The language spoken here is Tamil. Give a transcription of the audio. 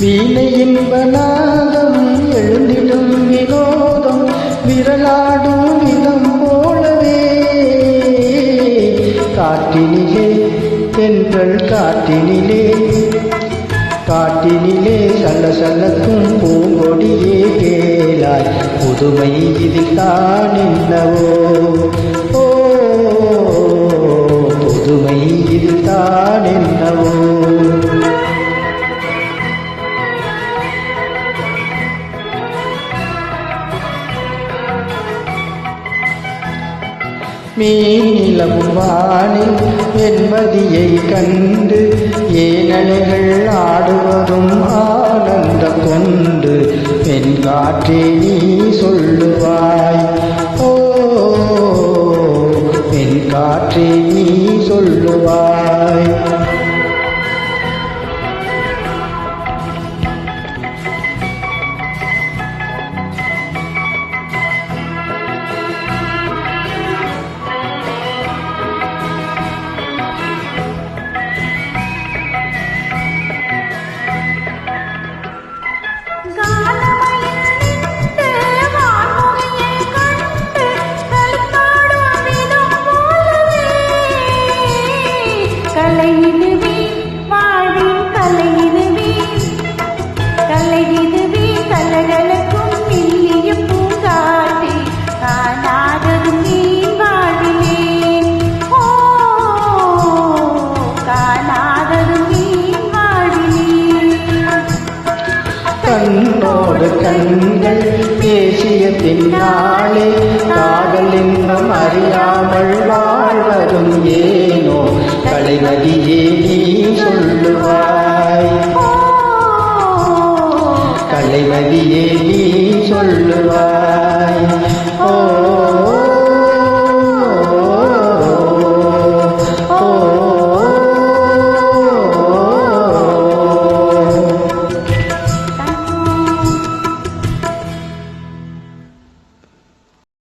வீணை இன்பநாதம் எழுந்திடும் வினோதம் விரலாடும் விதம் போலவே. காட்டினிலே தென்றல் காட்டினிலே. காட்டினிலே சல்ல சல்லக்கும் பூங்கொடியே கேளாய் புதுமை இதில் தான் என்னவோ. மீனிலவும் வானில் வெண்மதியை கண்டு ஏனலைகள் ஆடுவதும் ஆனந்தம் கொண்டு என் காற்றே நீ சொல்லுவாய். ஓ என் காற்றே நீ சொல்லுவாய். கண்ணோடு கண்கள் பேசிய பின்னாலே கலைவதியே நீ சொல்லுவாய். கலைவதியே நீ சொல்லுவாய்.